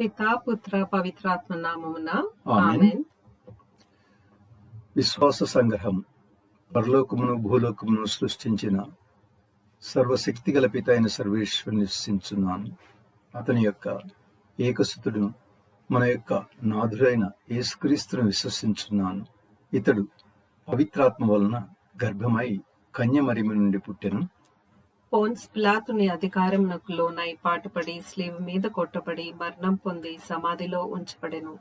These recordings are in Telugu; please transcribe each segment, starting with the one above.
పితా పుత్ర పవిత్రాత్మ నామమున. ఆమేన్. విశ్వాస సంగ్రహం. పరలోకమును భూలోకమును సృష్టించిన సర్వశక్తి గల పిత అయిన సర్వేశ్వరుని విశ్వసించున్నాను అతని యొక్క ఏకసుతుడును మన యొక్క నాథుడైన యేసుక్రీస్తును విశ్వసించున్నాను. ఇతడు పవిత్రాత్మ వలన గర్భమై కన్యమరిమి నుండి పుట్టెను. పోన్స్ పిలాతుని అధికారమునకు లోనై పాటుపడి స్లీవ్ మీద కొట్టబడి మరణం పొంది సమాధిలో ఉంచబడెను.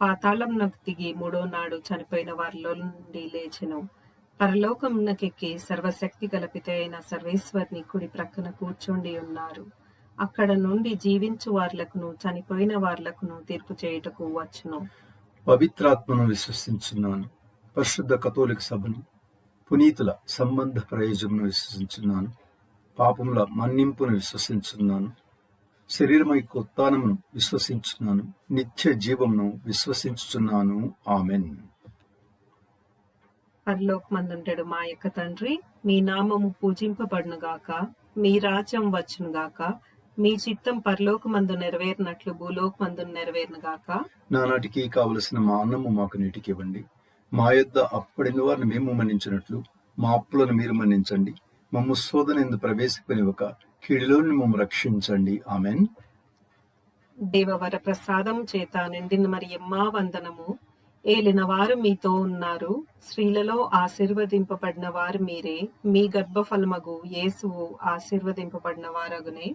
పాతాళంనకు దిగి మూడో నాడు చనిపోయిన వారిలో నుండి లేచెను. పరలోకమునకెక్కి సర్వశక్తి గలపిత అయిన సర్వేశ్వరిని కుడి ప్రక్కన కూర్చుండి ఉన్నారు. అక్కడ నుండి జీవించు వార్లకును చనిపోయిన వార్లకును తీర్పు చేయుటకు వచ్చును. పవిత్రాత్మను విశ్వసించున్నాను. పరిశుద్ధ కథోలిక సభను పునీతుల సంబంధ ప్రయోజనం విశ్వసించున్నాను. పాపముల మన్నింపును విశ్వసించున్నాను శరీరమై ఉత్థానమును విశ్వసించున్నాను నిత్య జీవమును విశ్వసించుచున్నాను. ఆమెన్. పరలోకమందుండెడు మా యొక్క తండ్రి మీ నామము పూజింపబడునుగాక మీ రాజ్యం వచ్చునుగాక మీ చిత్తం పరలోకమందు నెరవేరినట్లు భూలోకమందు నెరవేరునుగాక. నానాటికి కావలసిన మా అన్నము మాకు నీటికి ఇవ్వండి. మా యొద్ద అప్పడిన వారిని మేము మన్నించినట్లు మా అప్పులను మీరు మన్నించండి. మమ్ము శోధన ఎందు ప్రవేశపనివ్వక కీడిలోని మమ్ము రక్షించండి. ఆమెన్. దేవవర ప్రసాదం చేత నిండిన మరి ఎమ్మా వందనము. ఏలిన వారు మీతో ఉన్నారు. స్త్రీలలో ఆశీర్వదింపబడిన వారు మీరే. మీ గర్భఫలమగు యేసువు ఆశీర్వదింపబడిన వారగునే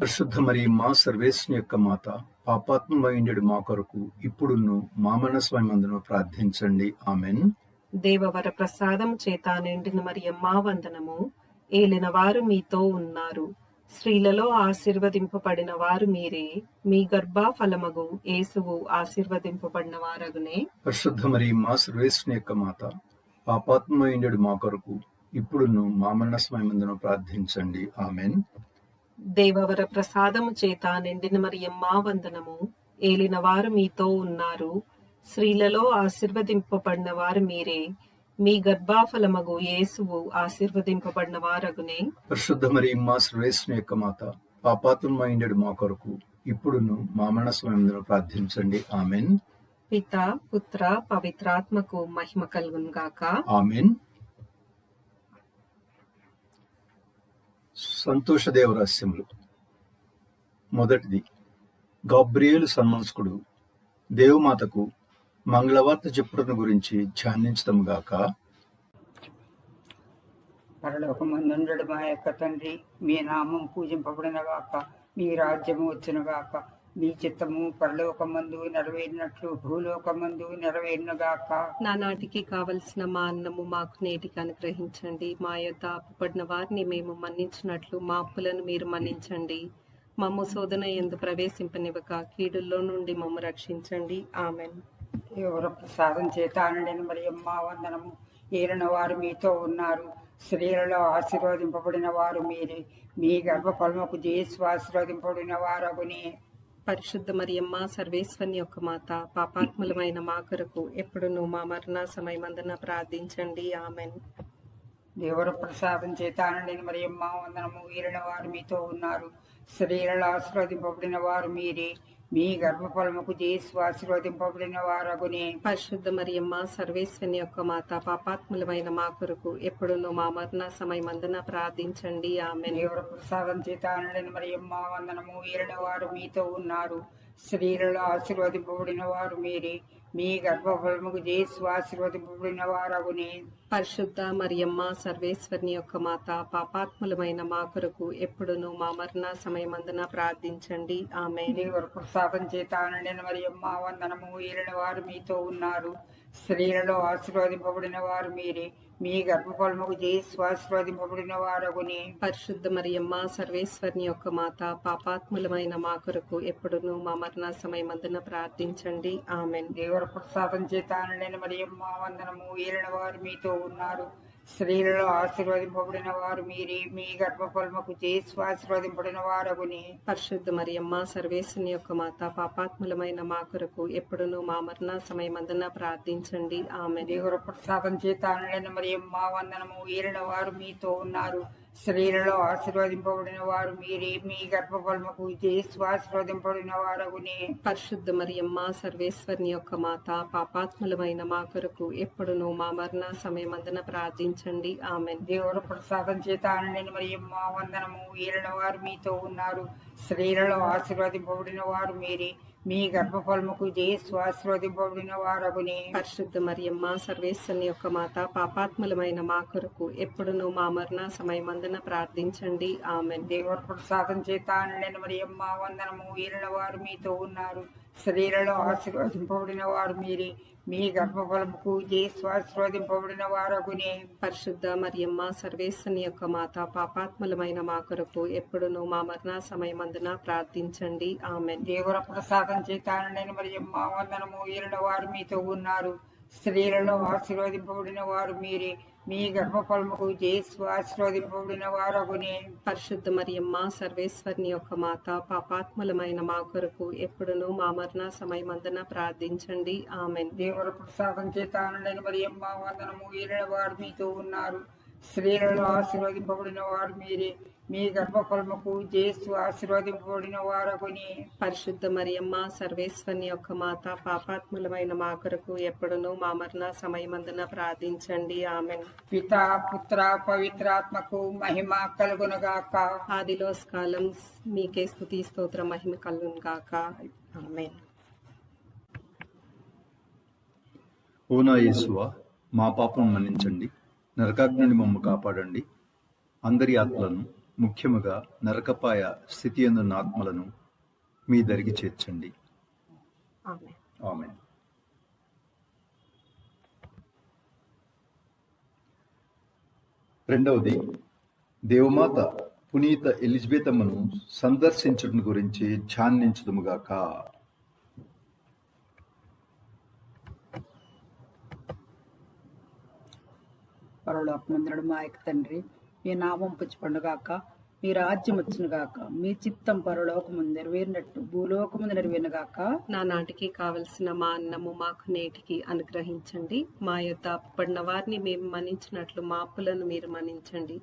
పరిశుద్ధ మరి మా సర్వేశ్వని యొక్క మాత పాపాత్మమైండెడు మా కొరకు ఇప్పుడును మా మనస్వయమందును ప్రార్థించండి. ఆమెన్. దేవవర ప్రసాదం చేత నిండిన మరి ఎమ్మా వందనము. ఏలిన వారు మీతో ఉన్నారు. స్త్రీలలో ఆశీర్వదింపబడిన వారు మీరే. మీ గర్భ ఫలమగు యేసువు ఆశీర్వదింపబడిన వారగునే పరిశుద్ధ మరి మా సర్వేశ్వని యొక్క మాత పాపాత్మమైండెడు మా కొరకు ఇప్పుడును మా మనస్వయమందును ప్రార్థించండి. ఆమెన్. దేవవర ప్రసాదము చేత నిండిన మరి ఎమ్మా వందనము. ఏలిన వారు మీతో ఉన్నారు. స్త్రీలలో ఆశీర్వదింపబడిన వారు మీరే. మీ గర్భాఫలమగు యేసువు ఆశీర్వదింపబడిన వారగునే పరిశుద్ధ మరి సర్వేశ్వని యొక్క మాత పాపాత్మమైండెడు మా కొరకు ఇప్పుడును మా మనస్వయమందును ప్రార్థించండి. ఆమెన్. పిత పుత్ర పవిత్రాత్మకు మహిమ కలుగును గాక. ఆమెన్. సంతోష దేవరహస్యములు. మొదటిది గాబ్రియేలు సన్మనస్కుడు దేవమాతకు మంగళవార్త చెప్పుటను గురించి ధ్యానించటము గాక. పరలోకమందుండడు మా యొక్క తండ్రి మీ నామం పూజింపబడిన గాక మీ రాజ్యము వచ్చిన గాక మీ చిత్తము పరలోకమందు నెరవేరినట్లు భూలోకమందు నెరవేరిన గాక. నానాటికి కావలసిన మా అన్నము మాకు నేటికి అనుగ్రహించండి. మా యొద్ద అప్పుపడిన వారిని మేము మన్నించినట్లు మా అప్పులను మీరు మన్నించండి. మమ్ము శోధన ఎందు ప్రవేశింపనివ్వక కీడుల్లో నుండి మమ్ము రక్షించండి. ఆమెన్. ఎవరు ప్రసాదం చేత అనడిన మరి అమ్మ వందనము. ఏలిన వారు మీతో ఉన్నారు. స్త్రీలలో ఆశీర్వదింపబడిన వారు మీరే. మీ గర్భఫలముకు జేసు ఆశీర్వదింపబడిన వారగునే. పరిశుద్ధ మరియమ్మ సర్వేశ్వని యొక్క మాత పాపాత్ములమైన మా కొరకు ఎప్పుడును మా మరణ సమయమందున ప్రార్థించండి. ఆమెన్. దేవుడు ప్రసాదం చేత అనడిన మరి అమ్మ వందనము. వీరిన వారు మీతో ఉన్నారు. స్త్రీలలో ఆశీర్వదింపబడిన వారు మీరే. మీ గర్భఫలముకు జేసు ఆశీర్వదింపబడిన వారగునే. పరిశుద్ధ మరియమ్మ సర్వేశ్వని యొక్క మాత పాపాత్ములమైన మా కొరకు ఎప్పుడును మా మరణ సమయమందున ప్రార్థించండి. ఆమెన్. దేవుడు ప్రసాదం చేత అనడిన మరి అమ్మ వందనము వీరిన వారు మీతో ఉన్నారు. స్త్రీలలో ఆశీర్వదింపబడిన వారు మీరే. మీ గర్భఫలముకు జేసు ఆశీర్వదింపబడిన వారగునే. పరిశుద్ధ మరియమ్మ సర్వేశ్వరుని యొక్క మాత పాపాత్ములమైన మా కొరకు ఎప్పుడును మా మరణ సమయమందున ప్రార్థించండి. ఆమె దేవుడు ప్రసాదం చేత అనడిన మరి అమ్మ వందనము వీరిన వారు మీతో ఉన్నారు. స్త్రీలలో ఆశీర్వదింపబడిన వారు మీరే. మీ గర్భఫలముకు జేసు ఆశీర్వదింపబడిన వారగునే. పరిశుద్ధ మరియమ్మ సర్వేశ్వరుని యొక్క మాత పాపాత్ములమైన మా కొరకు ఎప్పుడును మా మరణ సమయమందున ప్రార్థించండి. ఆమెన్. దేవుడు ప్రసాదం చేత అనడిన మరి అమ్మ వందనము వీరిన వారు మీతో ఉన్నారు. స్త్రీలలో ఆశీర్వదింపబడిన వారు మీరే. మీ గర్భఫలముకు జేసు ఆశీర్వదింపబడిన వారగునే. పరిశుద్ధ మరియమ్మ సర్వేశ్వరుని యొక్క మాత పాపాత్ములమైన మా కొరకు ఎప్పుడును మా మరణ సమయమందున ప్రార్థించండి. ఆమెన్. దేవుడు ప్రసాదం చేత అనడిన మరి అమ్మ వందనము వీరిన వారు మీతో ఉన్నారు. స్త్రీలలో ఆశీర్వదింపబడిన వారు మీరే. మీ గర్భఫలముకు ఆశీర్వదింపబడిన వారగునే పరిశుద్ధ మరియమ్మ సర్వేశ్వరుని యొక్క మాత పాపాత్ములమైన మా కొరకు ఎప్పుడును మా మరణ సమయమందున ప్రార్థించండి. ఆమెన్. దేవుడు ప్రసాదం చేత ఆనందని మరియమ్మ వందనము. ఏలిన వారు మీతో ఉన్నారు. స్త్రీలలో ఆశీర్వదింపబడిన వారు మీరే. మీ గర్భఫలముకు చేసు ఆశీర్వదింపబడిన వారగునే. పరిశుద్ధ మరియమ్మ సర్వేశ్వరుని యొక్క మాత పాపాత్ములమైన మా కొరకు ఎప్పుడును మా మరణ సమయమందున ప్రార్థించండి. ఆమెన్. దేవుడు ప్రసాదం చేత ఆనందని మరియమ్మ వందనము ఏలిన వారు మీతో ఉన్నారు. స్త్రీలలో ఆశీర్వదింపబడిన వారు మీరే. మీ గర్భఫలముకు ఆశీర్వదింపబడిన వారగునే పరిశుద్ధ మరియమ్మ సర్వేశ్వరుని యొక్క మాత పాపాత్ములమైన మా కొరకు ఎప్పుడును మా మరణ సమయమందున ప్రార్థించండి. ఆమెన్. దేవుల ప్రసాదం చేతానండి మరి అమ్మ వందనము ఏలిన వారు మీతో ఉన్నారు. స్త్రీలలో ఆశీర్వదింపబడిన వారు మీరే. మీ గర్భఫలముకు చేసు ఆశీర్వదింపబడిన వారగునే. పరిశుద్ధ మరియమ్మ సర్వేశ్వరుని యొక్క మాత పాపాత్ములమైన మా కొరకు ఎప్పుడును మా మరణ సమయమందున ప్రార్థించండి. ఆమెన్. దేవుల ప్రసాదం చేతానండి మరి అమ్మ వందనము ఏలిన వారు మీతో ఉన్నారు. స్త్రీలలో ఆశీర్వదింపబడిన వారు మీరే. మీ గర్భఫలముకు చేసు ఆశీర్వదింపబడిన వారగునే. పరిశుద్ధ మరియమ్మ సర్వేశ్వరుని యొక్క మాత పాపాత్ములమైన మా కొరకు ఎప్పుడును మా మరణ సమయమందున ప్రార్థించండి. ఆమెన్. పిత పుత్ర పవిత్రాత్మకు మహిమ కలుగునగాక. ఆదిలో కాలం మీకే స్థుతి స్తోత్ర మహిమ కలుగును గాక ఆమెన్. ఓ నా యేసువా మా పాపం మన్నించండి. నరకాగ్ని మమ్ము కాపాడండి. అందరి ఆత్మలను ముఖ్యముగా నరకపాయ స్థితి ఎందున్న ఆత్మలను మీ దరికి చేర్చండి. ఆమె రెండవది దేవమాత పునీత ఎలిజబెతమ్మను సందర్శించడం గురించి ధ్యానించదుముగాక. పరలోకమందుడు మా యొక్క తండ్రి. మీ నామం పుచ్చుపండుగాక మీ రాజ్యం వచ్చునుగాక మీ చిత్తం పరలోకము నెరవేరినట్టు భూలోకము నెరవేరునుగాక. నా నాటికి కావలసిన మా అన్నము మాకు నేటికి అనుగ్రహించండి. మా యొక్క పడిన వారిని మేము మన్నించినట్లు మా అప్పులను మీరు మన్నించండి.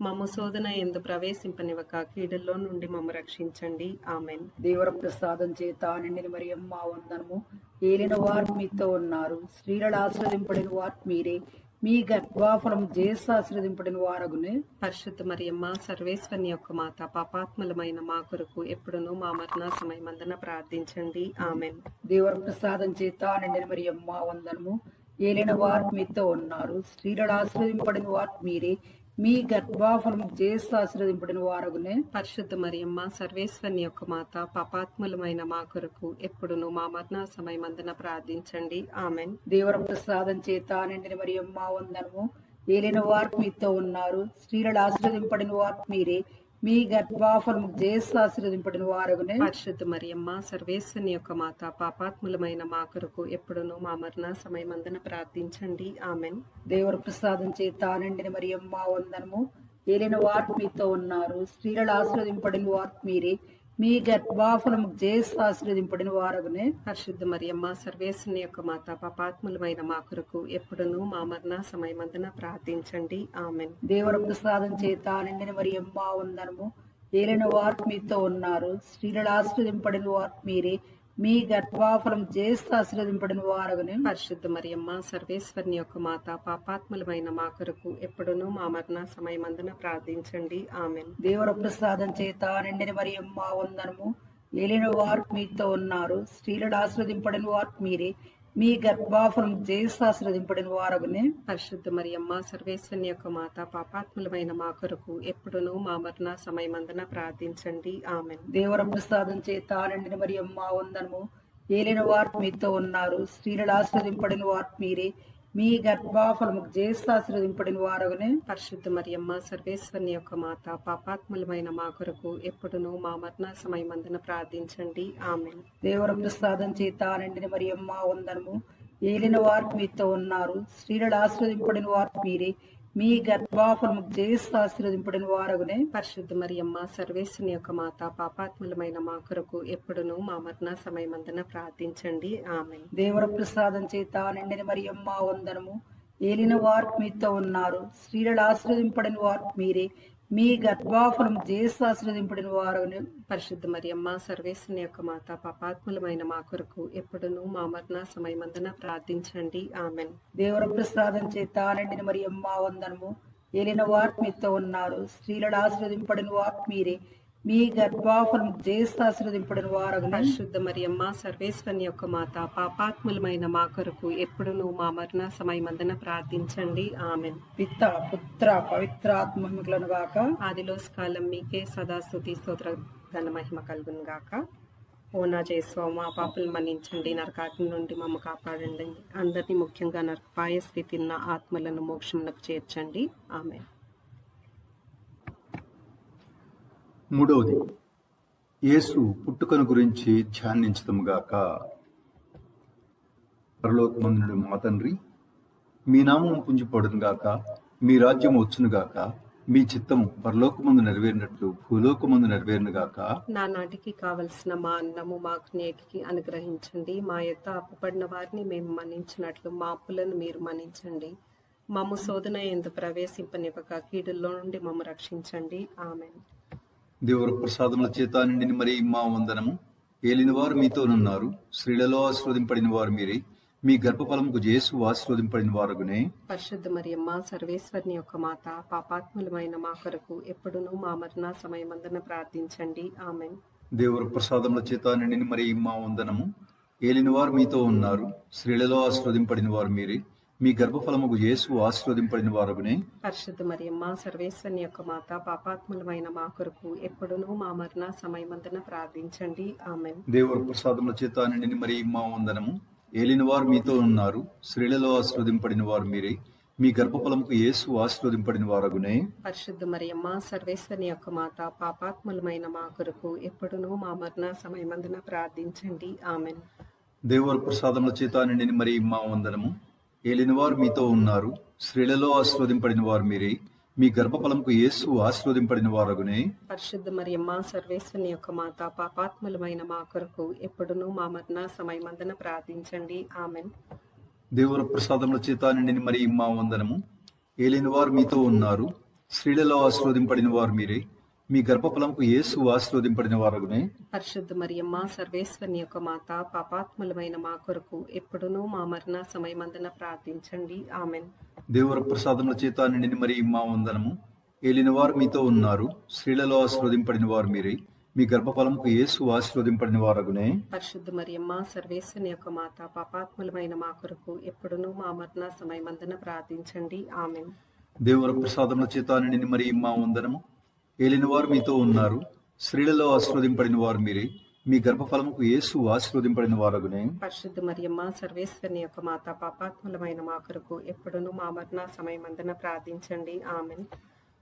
మమ్మ శోధన ఎందు ప్రవేశింపనివ్వక కీడుల్లో నుండి మమ్మ రక్షించండి. ఆమెన్. దేవర ప్రసాదం చేత నిండిన మరి అమ్మ వందనము. ఏలిన వారు మీతో ఉన్నారు. స్త్రీలను ఆశ్రదింపడిన వారు మీరే. మీ గర్భాఫలం జేసు ఆశ్రదింపడిన వారగునే. పరిశుద్ధ మరియమ్మ సర్వేశ్వరుని యొక్క మాత పాపాత్ములమైన మా కొరకు ఎప్పుడునూ మా మరణ సమయమందున ప్రార్థించండి. ఆమెన్. దేవర ప్రసాదం చేత నిండిన మరి అమ్మ వందనము. ఏలిన వారు మీతో ఉన్నారు. స్త్రీలను ఆశ్రదింపడిన వారు మీరే. మీ గర్భాఫలం జేసు ఆశ్రదింపడిన వారగునే. పరిశుద్ధ మరియమ్మ సర్వేశ్వరుని యొక్క మాత పాపాత్ములమైన మా కొరకు ఎప్పుడును మా మరణ సమయమందున ప్రార్థించండి. ఆమెన్. దేవర ప్రసాదం చేత నిండిన మరి అమ్మ వందనము. ఏలిన వారు మీతో ఉన్నారు. స్త్రీలను ఆశ్రదింపడిన వారు మీరే. మీ గర్భాఫలం జేసు ఆశ్రదింపడిన వారగునే. పరిశుద్ధ మరియమ్మ సర్వేశ్వరుని యొక్క మాత పాపాత్ములమైన మా కొరకు ఎప్పుడును మా మరణ సమయమందున ప్రార్థించండి. ఆమెన్. దేవర ప్రసాదం చేత నిండిన మరి అమ్మ వందనము. ఏలిన వారు మీతో ఉన్నారు. స్త్రీలను ఆశ్రదింపడిన వారు మీరే. మీ గర్భాఫలం జేసు ఆశ్రదింపడిన వారగునే పరిశుద్ధ మరియమ్మ సర్వేశ్వరుని యొక్క మాత పాపాత్ములమైన మా కొరకు ఎప్పుడును మా మరణ సమయమందున ప్రార్థించండి. ఆమెన్. దేవర ప్రసాదం చేత నిండిన మరి అమ్మ వందనము. ఏలిన వారు మీతో ఉన్నారు. స్త్రీలను ఆశ్రదింపడిన వారు మీరే. మీ గర్భాఫలం జేసు ఆశ్రదింపడిన వారగునే. పరిశుద్ధ మరియమ్మ సర్వేశ్వరుని యొక్క మాత పాపాత్ములమైన మా కొరకు ఎప్పుడును మా మరణ సమయమందున ప్రార్థించండి. ఆమెన్. దేవర ప్రసాదం చేత నిండిన మరి అమ్మ వందనము. ఏలిన వారు మీతో ఉన్నారు. స్త్రీలను ఆశ్రదింపడిన వారు మీరే. మీ గర్భాఫలం జేసు ఆశ్రదింపడిన వారగునే. పరిశుద్ధ మరియమ్మ సర్వేశ్వరుని యొక్క మాత పాపాత్ములమైన మా కొరకు ఎప్పుడును మా మరణ సమయమందున ప్రార్థించండి. ఆమెన్. దేవర ప్రసాదం చేత నిండిన మరి అమ్మ వందనము. ఏలిన వారు మీతో ఉన్నారు. స్త్రీలను ఆశ్రదింపడిన వారు మీరే. మీ గర్భాఫలము జేసు ఆశ్రదింపడిన వారగునే. పరిశుద్ధ మరియమ్మ సర్వేశ్వరుని యొక్క మాత పాపాత్ములమైన మా కొరకు ఎప్పుడును మా మరణ సమయమందున ప్రార్థించండి. ఆమెన్. దేవర ప్రసాదం చేత నిండిన మరి అమ్మ వందనము. ఏలిన వారు మీతో ఉన్నారు. స్త్రీలను ఆశ్రదింపడిన వారు మీరే. మీ గర్భాఫలము జేసు ఆశీర్వదింపడిన వారగునే పరిశుద్ధ మరియమ్మ సర్వేశ్వరుని యొక్క మాత పాపాత్ములమైన మా కొరకు ఎప్పుడును మా మరణ సమయమందున ప్రార్థించండి. ఆమెన్. దేవర ప్రసాదం చేత నిండిన మరి అమ్మ వందనము. ఏలిన వారు మీతో ఉన్నారు. స్త్రీలను ఆశ్రదింపడిన వారు మీరే. మీ గర్భాఫలం చేసి ఆశ్రదింపడిన వారు పరిశుద్ధ మరియమ్మ సర్వేశ్వని యొక్క మాత పాపాత్ములమైన మా కొరకు ఎప్పుడునూ మా మరణ సమయమందున ప్రార్థించండి. ఆమెన్. దేవర ప్రసాదం చేత నిండిన మరి అమ్మ వందనము. ఏలిన వారు మీతో ఉన్నారు. స్త్రీలను ఆశ్రదింపడిన వారు మీరే. మీ గర్భాఫలం చేసి ఆశీర్వదింపడిన వారు పరిశుద్ధ మరియమ్మ సర్వేశ్వని యొక్క మాత పాపాత్ములమైన మా కొరకు ఎప్పుడును మా మరణ సమయమందున ప్రార్థించండి. ఆమెన్. పిత పుత్ర పవిత్రాత్మకులను గాక. ఆదిలో కాలం మీకే సదాస్తుతి స్తోత్ర ఘన మహిమ కలుగును గాక. ఓ నా జయస్వ మా పాపలు మన్నించండి నరకాగ్ని నుండి మమ్మ కాపాడండి. అందరినీ ముఖ్యంగా నరకపాయ స్థితి ఆత్మలను మోక్షంలోకి చేర్చండి. ఆమె మూడవది యేసు పుట్టుకను గురించి ధ్యానించదముగాక పరలోకమందునుడు మా తండ్రి మీ నామం పుంజిపడునుగాక మీ రాజ్యం వచ్చునుగాక మీ చిత్తము పరలోకమందు నెరవేరినట్లు భూలోకమందు నెరవేరునుగాక నా నాటికి కావలసిన మా అన్నము మాకు నేటికి అనుగ్రహించండి. మా యొక్క అప్పుపడిన వారిని మేము మన్నించినట్లు మా అప్పులను మీరు మన్నించండి. మమ్ము శోధన ఎందు ప్రవేశింపనివ్వక కీడుల్లో నుండి మమ్మ రక్షించండి. ఆమె దేవుడు ప్రసాదముల చేత నిండిన మరి మా వందనము. ఏలిన వారు మీతోనున్నారు. స్త్రీలలో ఆశీర్వదింపడిన వారు మీరే. మీ గర్భఫలముకు జేసు ఆశీర్వదింపడిన వారుగునే. పరిశుద్ధ మరియమ్మ సర్వేశ్వరుని యొక్క మాత పాపాత్ములమైన మా కొరకు ఎప్పుడునూ మా మరణ సమయమందున ప్రార్థించండి. ఆమెన్. దేవుడు ప్రసాదముల చేత నిండిన మరి మా వందనము. ఏలిన వారు మీతో ఉన్నారు. స్త్రీలలో ఆశీర్వదింపడిన వారు మీరే. మీ గర్భఫలముకు యేసు ఆశీర్వదింపడిన వారుగునే. పరిశుద్ధ మరియమ్మ సర్వేశ్వరుని యొక్క మాత పాపాత్ములమైన మా కొరకు ఎప్పుడునూ మా మరణ సమయమందున ప్రార్థించండి. ఆమెన్. దేవుడు ప్రసాదముల చేత నిండిన మరి మా వందనము. ఏలిన వారు మీతో ఉన్నారు. స్త్రీలలో ఆశీర్వదింపడిన వారు మీరే. మీ గర్భఫలముకు యేసు ఆశీర్వదింపడిన వారగునే. పరిశుద్ధ మరియమ్మ సర్వేశ్వరుని యొక్క మాత పాపాత్ములమైన మా కొరకు ఎప్పుడునూ మా మరణ సమయమందున ప్రార్థించండి. ఆమెన్. దేవుడు ప్రసాదముల చేత నిండిన మరి మా వందనము. ఏలిన వారు మీతో ఉన్నారు. స్త్రీలలో ఆశీర్వదింపడిన వారు మీరే. మీ గర్భఫలముకు యేసు ఆశీర్వదింపడిన వారగునే పరిశుద్ధ మరియమ్మ సర్వేశ్వరుని యొక్క మాత పాపాత్ములమైన మా కొరకు ఎప్పుడునూ మా మరణ సమయమందున ప్రార్థించండి. ఆమెన్. దేవుడు ప్రసాదముల చేత నిండిన మరి మా వందనము. ఏలిన వారు మీతో ఉన్నారు. స్త్రీలలో ఆశీర్వదింపడిన వారు మీరే. మీ గర్భఫలముకు యేసు ఆశీర్వదింపడిన వారగునే. పరిశుద్ధ మరియమ్మ సర్వేశ్వరుని యొక్క మాత పాపాత్ములమైన మా కొరకు ఎప్పుడునూ మా మరణ సమయమందున ప్రార్థించండి. ఆమెన్. దేవుడు ప్రసాదముల చేత నిండిన మరి మా వందనము. ఏలిన వారు మీతో ఉన్నారు. స్త్రీలలో ఆశీర్వదింపడిన వారు మీరే. మీ గర్భఫలముకు యేసు ఆశీర్వదింపడిన వారగునే. పరిశుద్ధ మరియమ్మ సర్వేశ్వరుని యొక్క మాత పాపాత్ములమైన మా కొరకు ఎప్పుడునూ మా మరణ సమయమందున ప్రార్థించండి. ఆమెన్. దేవుడు ప్రసాదముల చేత నిండిన మరి మా వందనము. ఏలిన వారు మీతో ఉన్నారు. స్త్రీలలో ఆశీర్వదింపడిన వారు మీరే. మీ గర్భఫలముకు యేసు ఆశీర్వదింపడిన వారగునే. పరిశుద్ధ మరియమ్మ సర్వేశ్వరుని యొక్క మాత పాపాత్ములమైన మా కొరకు ఎప్పుడునూ మా మరణ సమయమందున ప్రార్థించండి. ఆమెన్.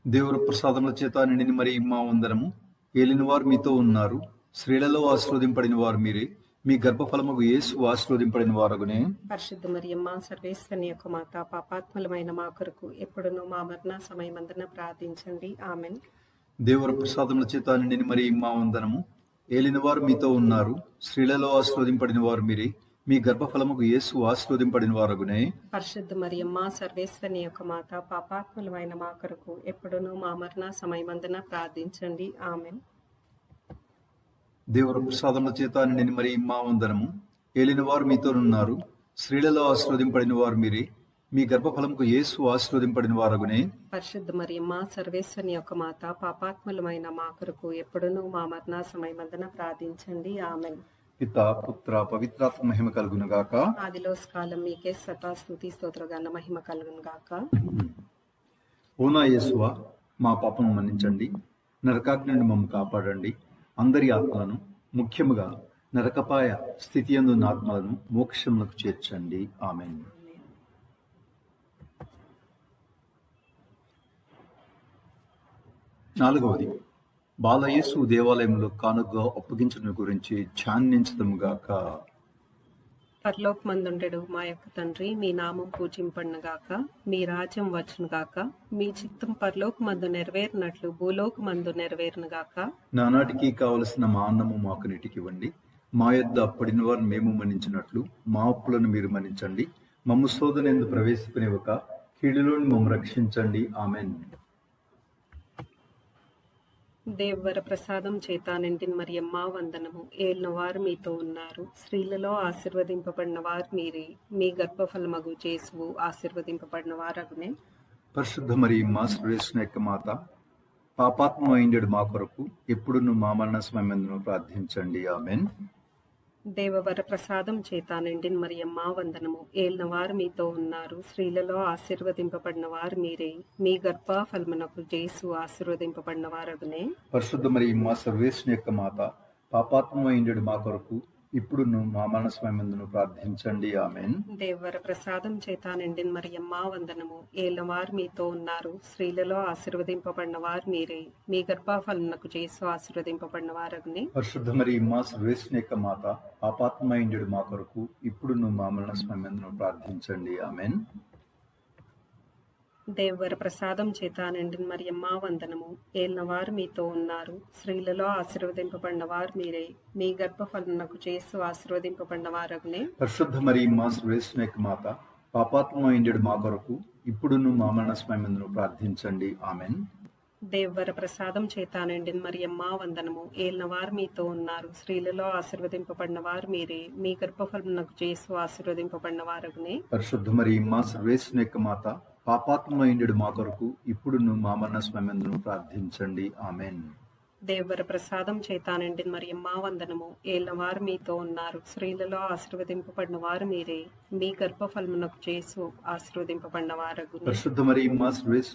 దేవుడు ప్రసాదముల చేత నిండిన మరి మా వందనము. ఏలిన వారు మీతో ఉన్నారు. స్త్రీలలో ఆశీర్వదింపడిన వారు మీరే. మీ గర్భఫలముకు యేసు ఆశీర్వదింపడిన వారగునే. పరిశుద్ధ మరియమ్మ సర్వేశ్వరుని యొక్క మాత పాపాత్ములమైన మా కొరకు ఎప్పుడునూ మా మరణ సమయమందున ప్రార్థించండి. ఆమెన్. దేవుడు ప్రసాదముల చేత నిండిన మరి మా వందనము. ఏలిన వారు మీతో ఉన్నారు. స్త్రీలలో ఆశీర్వదింపడిన వారు మీరే. మీ గర్భఫలముకు యేసు ఆశీర్వదింపడిన వారగునే. పరిశుద్ధ మరియమ్మ సర్వేశ్వరుని యొక్క మాత పాపాత్ములమైన మా కొరకు ఎప్పుడునూ మా మరణ సమయమందున ప్రార్థించండి. ఆమెన్. దేవుడు ప్రసాదముల చేత నిండిన మరి మా వందనము. ఏలిన వారు మీతో ఉన్నారు. స్త్రీలలో ఆశీర్వదింపడిన వారు మీరే. మీ గర్భఫలముకు యేసు ఆశీర్వదింపడిన వారగునే. పరిశుద్ధ మరియమ్మ సర్వేశ్వరుని యొక్క మాత పాపాత్ములమైన మా కొరకు ఎప్పుడునూ మా మరణ సమయమందున ప్రార్థించండి. ఆమెన్. పిత పుత్ర పవిత్రాత్మ మహిమ కలుగును గాక. ఆదిలో కాలం మీకే సతా స్థుతి స్తోత్రగాన మహిమ కలుగును గాక. ఓనా యేసువ మా పాపను మన్నించండి. నరకాగ్ని నుండి మమ్మ కాపాడండి. అందరి ఆత్మలను ముఖ్యముగా నరకపాయ స్థితి అందున్న ఆత్మలను మోక్షములకు చేర్చండి. ఆమెన్. నాలుగవది బాలయేసు దేవాలయంలో కానుకగా అప్పగించడం గురించి ధ్యానించడం గాక పరలోకమందుండెడు మా యొక్క తండ్రి మీ నామం పూజింపడునుగాక మీ రాజ్యం వచ్చునుగాక మీ చిత్తం పరలోకమందు నెరవేరినట్లు భూలోకమందు నెరవేరునుగాక. నానాటికి కావలసిన మా అన్నము మాకు నీటికివ్వండి మా యొద్ద అప్పడిన వారు మేము మన్నించినట్లు మా అప్పులను మీరు మన్నించండి. మమ్ము శోధన ఎందు ప్రవేశపనివ్వక కీడులోని మమ్ము రక్షించండి. ఆమెన్. దేవర ప్రసాదం చేత నిండిన మరియమ్మ వందనము. ఏలిన వారు మీతో ఉన్నారు. స్త్రీలలో ఆశీర్వదింపబడిన వారు మీరే. మీ గర్భఫలమగు చేసువు ఆశీర్వదింపబడిన వారగునే పరిశుద్ధ మరియమ్మ మా సురేష్ణ యొక్క మాత పాపాత్మైండెడు మా కొరకు ఎప్పుడును మా మరణ సమయంలో ప్రార్థించండి. ఆమెన్. దేవవర ప్రసాదం చేత నిండిన మరియమ్మ వందనము. ఏలిన వారు మీతో ఉన్నారు. స్త్రీలలో ఆశీర్వదింపబడిన వారు మీరే. మీ గర్భఫలమునకు జేసు ఆశీర్వదింపబడిన వారగునే. పరిశుద్ధ మరియమ్మ మా సర్వేశ్వని యొక్క మాత పాపాత్మైండెడు మా కొరకు ఇప్పుడును మా మరణ సమయంలో ప్రార్థించండి. ఆమెన్. దేవర ప్రసాదం చేత నిండిన మరియమ్మ వందనము. ఏలిన వారు మీతో ఉన్నారు. స్త్రీలలో ఆశీర్వదింపబడిన వారు మీరే. మీ గర్భఫలమునకు చేసు ఆశీర్వదింపబడిన వారగునే పరిశుద్ధ మరి మా సర్వేశ్వని యొక్క మాత పాపాత్మైండెడు మా కొరకు ఇప్పుడును మా మరణ సమయంలో ప్రార్థించండి. ఆమెన్. దేవర ప్రసాదం చేత నిండిన మరియమ్మ వందనము. ఏలిన వారు మీతో ఉన్నారు. స్త్రీలలో ఆశీర్వదింపబడిన వారు మీరే. మీ గర్భఫలమునకు చేసు ఆశీర్వదింపబడిన వారగునే పరిశుద్ధ మరి మా సర్వేశ్వని యొక్క మాత పాపాత్మైండెడు మా కొరకు ఇప్పుడును మా మరణ ప్రార్థించండి. ఆమెన్. దేవర ప్రసాదం చేత నిండిన మరియమ్మ వందనము. ఏలిన వారు మీతో ఉన్నారు. స్త్రీలలో ఆశీర్వదింపబడిన వారు మీరే. మీ గర్భఫలమునకు చేసు ఆశీర్వదింపబడిన వారగునే పరిశుద్ధ మరి మా సర్వేశ్వని యొక్క మాత పాపాత్మైండెడు మా కొరకు. ఇప్పుడును మా మరణ సమయంలో ప్రార్థించండి. ఆమెన్. దేవర ప్రసాదం చేత నిండిన మరియమ్మ వందనము. ఏలిన వారు మీతో ఉన్నారు. స్త్రీలలో ఆశీర్వదింపబడిన వారు మీరే. మీ గర్భఫలమునకు చేసు ఆశీర్వదింపబడిన వారగునే పరిశుద్ధ మరి మా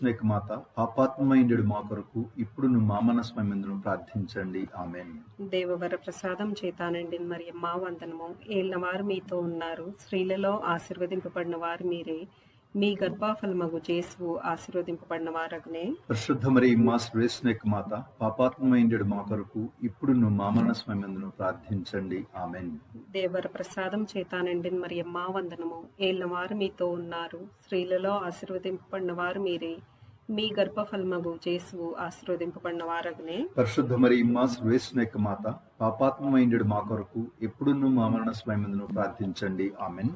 యొక్క మాత పాపాత్మైండెడు మా కొరకు. ఇప్పుడును మా సమయంలో ప్రార్థించండి. ఆమెన్. దేవవర ప్రసాదం చేత నిండిన మరియమ్మ వందనము. ఏలిన వారు మీతో ఉన్నారు. స్త్రీలలో ఆశీర్వదింపబడిన వారు మీరే. మీ గర్భఫలమగు చేసు ఆశీర్వదింపబడిన వారగునే. పరిశుద్ధ మరి మా యొక్క మాత పాపాత్మైండెడు మా కొరకు ఇప్పుడును మా మరణ ప్రార్థించండి. ఆమెన్. దేవర ప్రసాదం చేత నిండిన మరియమ్మ వందనము. ఏలిన వారు మీతో ఉన్నారు. స్త్రీలలో ఆశీర్వదింపబడిన వారు మీరే. మీ గర్భఫలమగు చేసు ఆశీర్వదింపబడిన వారగునే. పరిశుద్ధ మరి మా యొక్క మాత పాపాత్మైండెడు మా కొరకు ఎప్పుడును మా మరణ ప్రార్థించండి. ఆమెన్.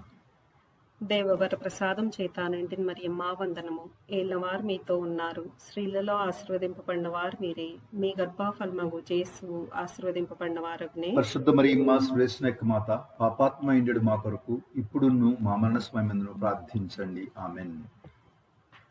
దేవవర ప్రసాదం చేత మరి మా వందనము. ఏళ్ళవారు మీతో ఉన్నారు. స్త్రీలలో ఆశీర్వదింపబడిన వారు మీరే. మీ గర్భాఫలమగు చేసు ఆశీర్వదింపబడిన వారగునే పరిశుద్ధ మరి మా సర్వేశ్వని మాత మాత పాపాత్మైండెడు మా కొరకు ఇప్పుడును మా మరణ సమయంలో ప్రార్థించండి. ఆమెను.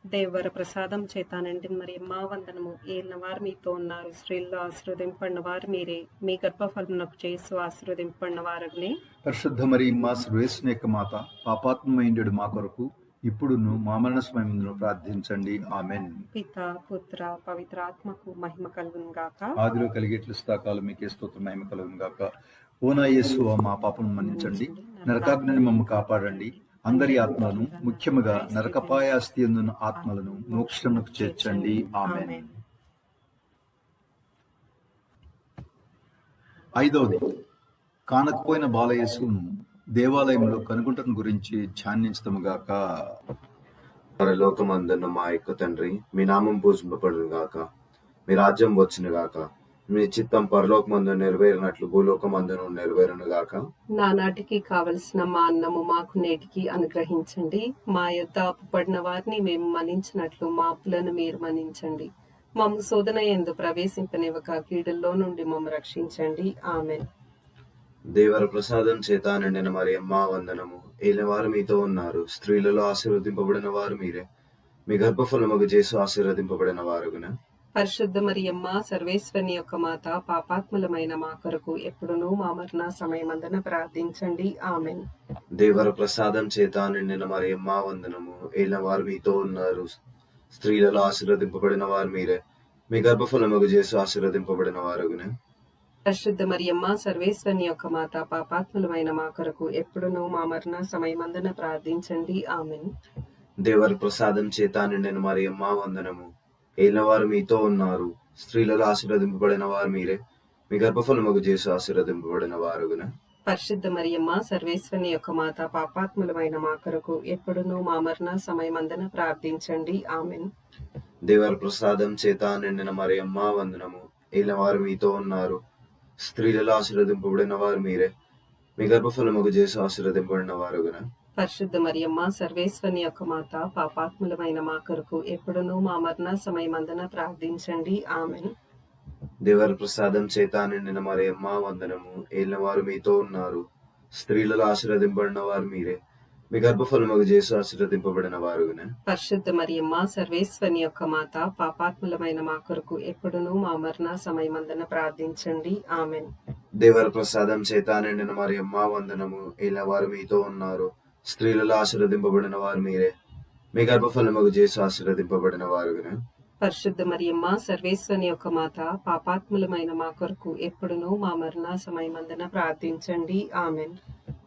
దేవర ప్రసాదం చేత నిండిన మరియమ్మ వందనము ఏళ్ళవారు మీతో ఉన్నారు. స్త్రీలలో ఆశీర్వదింపబడిన వారు మీరే. మీ గర్భఫలమునకు చేసు ఆశీర్వదింపబడిన వారగునే పరిశుద్ధ మరి మా సర్వేశ్వని యొక్క మాత పాపాత్మైండెడు మా కొరకు ఇప్పుడును మా మరణ సమయంలో ప్రార్థించండి. ఆమెన్. పిత పుత్ర పవిత్రాత్మకు మహిమ కలుగును గాక. ఆదిలో కలిగేట్లు స్థాకాలు మీకే స్తోత్రం మహిమ కలుగును గాక. ఓనా యేసు మా పాపను మన్నించండి. నరకాగ్ని మమ్మ కాపాడండి. అందరి ఆత్మలను ముఖ్యముగా నరకపాయ అస్థి ఎందున్న ఆత్మలను మోక్షమునకు చేర్చండి. ఆమెన్. ఐదవది కానకపోయిన బాలయేసును దేవాలయంలో కనుగొంటను గురించి ధ్యానించదముగాక. పరలోకమందున్న మా యొక్క తండ్రి మీ నామం పూజింపబడును గాక మీ రాజ్యం వచ్చును గాక మీ చిత్తం పరలోకమందు నెరవేరినట్లు భూలోకమందును నెరవేరును గాక నానాటికి కావలసిన మా అన్నము మాకు నేటికి అనుగ్రహించండి. మా యొద్ద అప్పుపడిన వారిని మేము మన్నించినట్లు మా అప్పులను మీరు మన్నించండి. మమ్మ శోధన ఎందు ప్రవేశింపనివ్వక కీడుల్లో నుండి మమ్మ రక్షించండి. ఆమె దేవర ప్రసాదం చేత నిండిన మరి అమ్మా వందనము. ఏలినవారు మీతో ఉన్నారు. స్త్రీలలో ఆశీర్వదింపబడిన వారు మీరే. మీ గర్భఫలముగు చేసి ఆశీర్వదింపబడిన వారుగున. పరిశుద్ధ మరియమ్మ సర్వేశ్వరుని యొక్క మాత పాపాత్ములమైన మా కొరకు ఎప్పుడునూ మా మరణ సమయమందున ప్రార్థించండి. ఆమెన్. దేవర ప్రసాదం చేత నిండిన మరి అమ్మా వందనము ఏలినవారు మీతో ఉన్నారు. స్త్రీలలో ఆశీర్వదింపబడిన వారు మీరే. మీ గర్భఫలముగు చేసి ఆశీర్వదింపబడిన వారుగున. పరిశుద్ధ మరియమ్మ సర్వేశ్వరుని యొక్క మాత పాపాత్ములమైన మా కొరకు ఎప్పుడునూ మా మరణ సమయమందున ప్రార్థించండి. ఆమెన్. దేవర ప్రసాదం చేత నిండిన మరి అమ్మా వందనము. ఏలినవారు మీతో ఉన్నారు. స్త్రీలలో ఆశీర్వదింపబడిన వారు మీరే. మీ గర్భఫలముగు చేసి ఆశీర్వదింపబడిన వారుగున. పరిశుద్ధ మరియమ్మ సర్వేశ్వరుని యొక్క మాత పాపాత్ములమైన మా కొరకు ఎప్పుడునూ మా మరణ సమయమందున ప్రార్థించండి. ఆమెన్. దేవర ప్రసాదం చేత నిండిన మరి అమ్మా వందనము. ఏలినవారు మీతో ఉన్నారు. స్త్రీలలో ఆశీర్వదింపబడిన వారు మీరే. మీ గర్భఫలముగు చేసి ఆశీర్వదింపబడిన వారుగున. పరిశుద్ధ మరియమ్మ సర్వేశ్వరుని యొక్క మాత పాపాత్ములమైన మా కొరకు ఎప్పుడునూ మా మరణ సమయమందున ప్రార్థించండి. ఆమెన్. దేవర ప్రసాదం చేత నిండిన మరియమ్మ వందనము. ఏలినవారు మీతో ఉన్నారు. స్త్రీలలో ఆశీర్వదింపబడిన వారు మీరే. మీ గర్భఫలముకు చేసి ఆశీర్వదింపబడిన వారుగానే. పరిశుద్ధ మరియమ్మ సర్వేశ్వని యొక్క మాత పాపాత్ములమైన మా కొరకు ఎప్పుడునూ మా మరణ సమయమందున ప్రార్థించండి. ఆమెన్. దేవర ప్రసాదం చేత నిండిన మరియమ్మ వందనము. ఏలినవారు మీతో ఉన్నారు. స్త్రీలలో ఆశీర్వదింపబడిన వారు మీరే. మీ గర్భఫలముకు చేసి ఆశీర్వదింపబడిన వారుగానే పరిశుద్ధ మరియమ్మ సర్వేశ్వని యొక్క మాత పాపాత్ములమైన మా కొరకు ఎప్పుడునూ మా మరణ సమయమందున ప్రార్థించండి. ఆమెన్.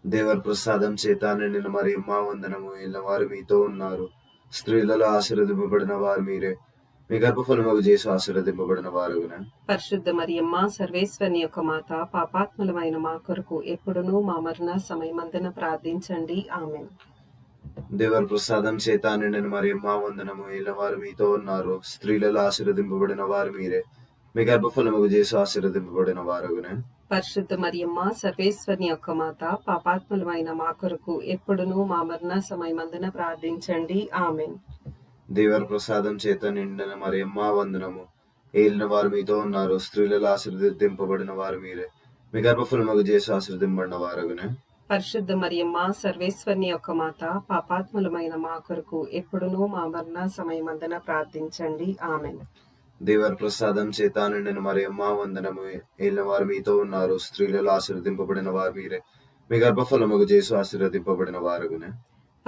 దేవర ప్రసాదం చేత నిండిన మరియమ్మ వందనము ఏలినవారు మీతో ఉన్నారు. స్త్రీలలో ఆశీర్వదింపబడిన వారు మీరే. మీ గర్భఫలముకు చేసి ఆశీర్వదింపబడిన వారుగానే. పరిశుద్ధ మరియమ్మ సర్వేశ్వని యొక్క మాత పాపాత్ములమైన మా కొరకు ఎప్పుడునూ మా మరణ సమయమందున ప్రార్థించండి. ఆమెన్. దేవర ప్రసాదం చేత నిండిన మరియమ్మ వందనము. ఏలినవారు మీతో ఉన్నారు. స్త్రీలలో ఆశీర్వదింపబడిన వారు మీరే. మీ గర్భఫలముకు చేసి ఆశీర్వదింపబడిన వారుగానే. పరిశుద్ధ మరియమ్మ సర్వేశ్వని యొక్క మాత పాపాత్ములమైన మా కొరకు ఎప్పుడునూ మా మరణ సమయమందున ప్రార్థించండి. ఆమెన్. దేవర ప్రసాదం చేత నిండిన మరియమ్మ వందనము. ఏలిన వారు మీతో ఉన్నారు. స్త్రీలలో ఆశీర్వదింపబడిన వారు మీరే. మీ గర్భఫలముకు చేసి ఆశీర్వదింపబడిన వారుగానే. పరిశుద్ధ మరియమ్మ సర్వేశ్వని యొక్క మాత పాపాత్ములమైన మా కొరకు ఎప్పుడునూ మా మరణ సమయమందున ప్రార్థించండి. ఆమెన్. దేవర ప్రసాదం చేత నిండిన మరియమ్మ వందనము. ఏలిన వారు మీతో ఉన్నారు. స్త్రీలలో ఆశీర్వదింపబడిన వారు మీరే. మీ గర్భఫలముకు చేసి ఆశీర్వదింపబడిన వారుగానే.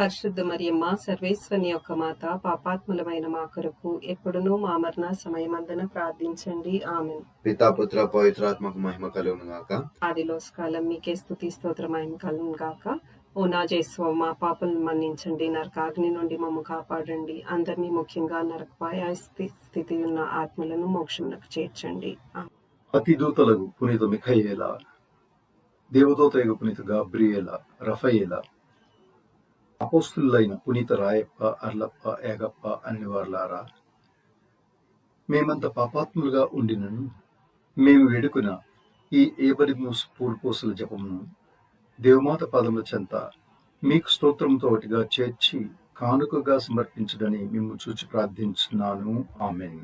పరిశుద్ధ మరియమ్మ సర్వేశ్వని యొక్క మాత పాపాత్ములమైన మా కొరకు ఎప్పుడునూ మా మరణ సమయమందున ప్రార్థించండి. ఆమెన్. పితాపుత్ర పవిత్రాత్మక మహిమ కలుగును గాక. ఆదిలో కాలం మీకే స్థుతి స్తోత్రమైన కలను గాక. ఓ నా జేస్వ మా పాపలను మన్నించండి. నరకాగ్ని నుండి మమ్మ కాపాడండి. అందరినీ ముఖ్యంగా నరకపాయ స్థి- స్థితి ఉన్న ఆత్మలను మోక్షమునకు చేర్చండి. అతి దూతలకు పునీత మిఖయేల దేవదూతయగు పునీత గాబ్రియేల రఫయేల అపోస్తులైన పునీత రాయప్ప అర్లప్ప ఏగప్ప అన్నివార్లారా మేమంత పాపాత్ములుగా ఉండినను మేము వేడుకున ఈ ఏబరిమూస్ పూర్పోసుల జపమును దేవమాత పాదముల చెంత మీకు స్తోత్రంతో ఒకటిగా చేర్చి కానుకగా సమర్పించడని మేము చూచి ప్రార్థించున్నాను. ఆమెన్.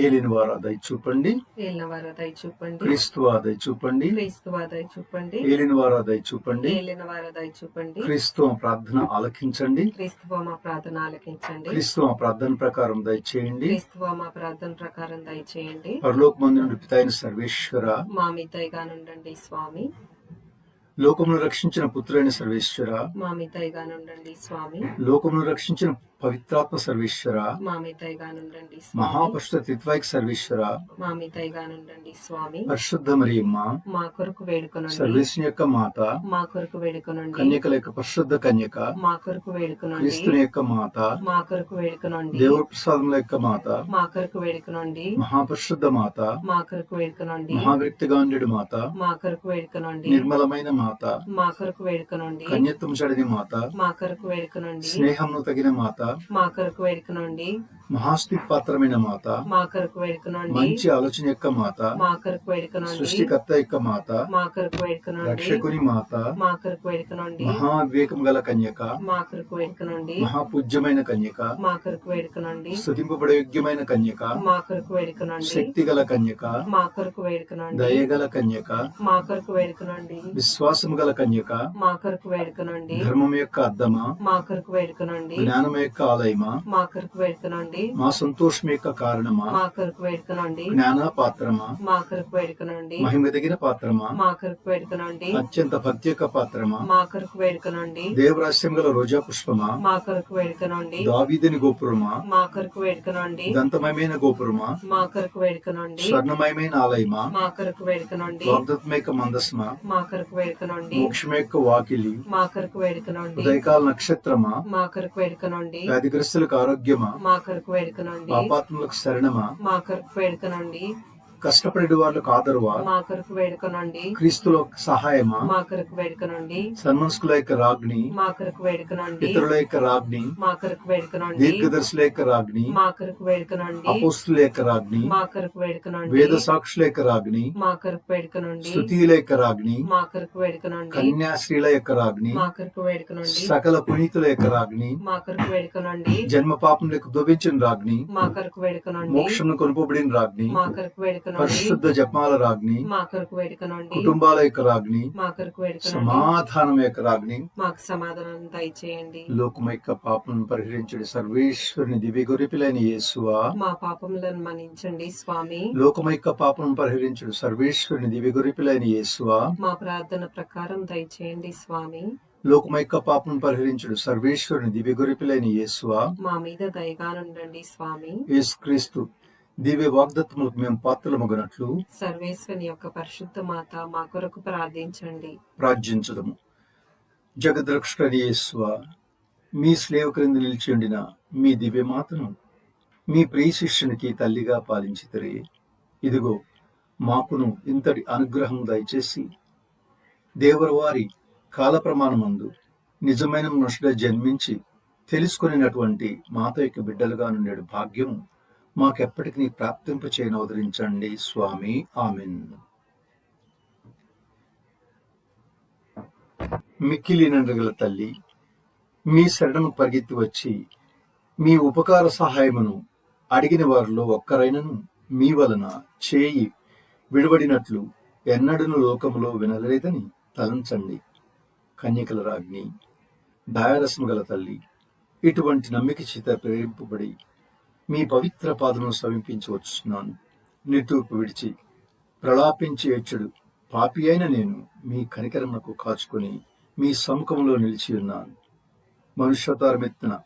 ఏలిన వారా దయ చూపండి. ఏలిన వారా దయ చూపండి. క్రీస్తువా దయ చూపండి. క్రీస్తువా దయ చూపండి. ఏలిన వారా దయ చూపండి. ఏలిన వారా దయ చూపండి. క్రీస్తువ ప్రార్థన ఆలకించండి. క్రీస్తువ మా ప్రార్థన ఆలకించండి. క్రీస్తువ ప్రార్థన ప్రకారం దయచేయండి. క్రీస్తువ మా ప్రార్థన ప్రకారం దయచేయండి. పరలోక మంది నుండి సర్వేశ్వర. మా మిద్దయిగా నుండండి స్వామి. లోకమును రక్షించిన పుత్రుడైన సర్వేశ్వర. మా మిద్దయిగా నుండండి స్వామి. లోకమును రక్షించిన పవిత్రాత్మ సర్వేశ్వర మా మిద్దయిగా నుండండి స్వామి. మహాపరిషుద్ధ తిత్వాయిక సర్వేశ్వర మా మిద్దయిగా నుండండి స్వామి. పరిశుద్ధ మరియమ్మ మా కొరకు వేడుకొనండి. సర్వేశ్వని యొక్క మాత మా కొరకు వేడుకొనండి. కన్యకల యొక్క పరిశుద్ధ కన్యక మా కొరకు వేడుకొనండి. క్రీస్తుని యొక్క మాత మా కొరకు వేడుకొనండి. దేవుడి ప్రసాదముల యొక్క మాత మా కొరకు వేడుకొనండి. మహాపరిశుద్ధ మాత మా కొరకు వేడుకొనండి. మహావ్యక్తిగా ఉండేడు మాత మా కొరకు వేడుకొనండి. నిర్మలమైన మాత మా కొరకు వేడుకొనండి. కన్యత్వం చడిని మాత మా కొరకు వేడుకొనండి. స్నేహంను తగిన మాత మా కొరకు వేడుకొనండి మహాస్తి పాత్రమైన మాత మా కొరకు వేడుకొనండి మంచి ఆలోచన యొక్క మాత మా కొరకు వేడుకొనండి సృష్టికర్త యొక్క మాత మా కొరకు వేడుకొనండి రక్షకుని మాత మా కొరకు వేడుకొనండి మహావివేకం గల కన్యక మా కొరకు వేడుకొనండి మహాపూజ్యమైన కన్యక మా కొరకు వేడుకొనండి స్థుతింపబడే యోగ్యమైన కన్యక మా కొరకు వేడుకొనండి శక్తి గల కన్యక మా కొరకు వేడుకొనండి దయగల కన్యక మా కొరకు వేడుకొనండి విశ్వాసం గల కన్యక మా కొరకు వేడుకొనండి ధర్మం యొక్క అద్దమా మా కొరకు వేడుకొనండి జ్ఞానం యొక్క ఆలయమా మా కొరకు వేడుకొనండి మా సంతోషం యొక్క కారణమా మా కొరకు వేడుకొనండి జ్ఞాన పాత్రమా మా కొరకు వేడుకొనండి మహిమ తగిన పాత్రమా మా కొరకు వేడుకొనండి అత్యంత భక్తి యొక్క పాత్రమా మా కొరకు వేడుకొనండి దేవరాశ్యం గల రోజా పుష్పమా మా కొరకు వేడుకొనండి దావీదని గోపురమా మా కొరకు వేడుకొనండి దంతమయమైన గోపురమా మా కొరకు వేడుకొనండి స్వర్ణమయమైన ఆలయమా మా కొరకు వేడుకొనండి వాగ్దత్మేక మందస్మా మా కొరకు వేడుకొనండి మోక్షం యొక్క వాకిలి మా కొరకు వేడుకొనండి ఉదయకాల నక్షత్రమా మా కొరకు వేడుకొనండి వ్యాధిగ్రస్తులకు ఆరోగ్యమా? మా కొరకు వేడుకొనండి పాపాత్ములకు శరణమా? మా కొరకు వేడుకొనండి కష్టపడే వాళ్ళకు ఆదరువా మా కొరకు వేడుకనండి క్రీస్తులో సహాయమా మా కొరకు వేడుకనండి సన్మనస్కుల యొక్క రాజ్ని మా కొరకు వేడుకనండి ఇతరుల యొక్క రాజ్ని మా కొరకు వేడుకనండి దీర్ఘదర్శుల యొక్క రాజ్ని మా కొరకు వేడుకనండి అపోస్తుల యొక్క రాజ్ని మా కొరకు వేడుకనండి వేద సాక్షుల యొక్క రాజ్ని మా కొరకు వేడుకనండి స్థుతిల యొక్క రాజ్ని మా కొరకు వేడుకనండి కన్యాశ్రీల యొక్క రాజ్ని మా కొరకు వేడుకనండి సకల పునీతుల యొక్క రాజ్ని మా కొరకు వేడుకనండి జన్మ పాపములకు దుభించిన రాజ్ని మా కొరకు వేడుకనండి మోక్షం కొనుపబడిన రాజ్ని మా కొరకు వేడుకనండి పరిశుద్ధ జపాల రాజ్ని మా కొరకు వేడుకనండి కుటుంబాల యొక్క రాజ్ని మా కొరకు వేడుకనండి సమాధానం యొక్క రాజ్ని మాకు సమాధానం దయచేయండి. లోకం యొక్క పాపను పరిహరించడి. సర్వేశ్వరుని దివ్య గొరిపిలైన యేసువా. మా పాపములను మన్నించండి స్వామి. లోకం యొక్క పాపను పరిహరించడు. సర్వేశ్వరుని దివ్య గొరిపిలైన యేసువా. మా ప్రార్థన ప్రకారం దయచేయండి స్వామి. లోకం యొక్క పాపను పరిహరించడు. సర్వేశ్వరుని దివ్య గొరిపిలైన యేసువా. మా మీద దయగానుండండి స్వామి. యేసుక్రీస్తు. దివ్య వాగ్దత్తములకు మేము పాత్రలమగునట్లు సర్వేశ్వని యొక్క పరిశుద్ధ మాత మా కొరకు ప్రార్థించండి. ప్రార్థించదము. జగద్రక్షణి యేసువా మీ స్లేవ క్రింద నిలిచి ఉండిన మీ దివ్యమాతను మీ ప్రియ శిష్యునికి తల్లిగా పాలించితరే. ఇదిగో మాకును ఇంతటి అనుగ్రహం దయచేసి దేవరవారి కాల ప్రమాణమందు నిజమైన మనుషుగా జన్మించి తెలుసుకునేటువంటి మాత యొక్క బిడ్డలుగా నుండే భాగ్యము మాకెప్పటికీ ప్రాప్తింప చేయను ఉదరించండి స్వామి. ఆమెన్. మిక్కిలినండ్రగల తల్లి మీ శరణము పరిగెత్తి వచ్చి మీ ఉపకార సహాయమును అడిగిన వారిలో ఒక్కరైనను మీ వలన చేయి విడబడినట్లు ఎన్నడను లోకములో వినలేదని తలంచండి. కన్యకల రాజ్ఞి దయారసము గల తల్లి ఇటువంటి నమ్మిక చేత ప్రేరింపబడి మీ పవిత్ర పాదను సమీపించి వచ్చున్నాను నిట్టూర్పు విడిచి ప్రలాపించి ఏడ్చుడు పాపి అయిన నేను మీ కనికరమునకు కాచుకొని మీ సముఖంలో నిలిచి ఉన్నాను. మనుష్యతారమెత్తిన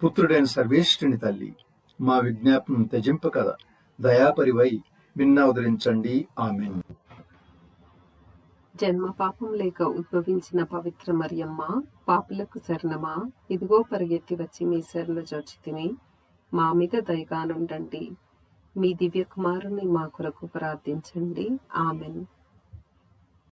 పుత్రుడైన సర్వేష్ఠుని తల్లి మా విజ్ఞాపనం కథ దయాపరివై విన్నవదరించండి ఆమె జన్మ పాపం లేక ఉద్భవించిన పవిత్ర మరియమ్మ పాపులకు శరణమా. ఇదిగో పరిగెత్తి వచ్చి మీ శరణ జోచితిని. మా మీద దయగానుండండి. మీ దివ్య కుమారుని మా కొరకు ప్రార్థించండి. ఆమెన్.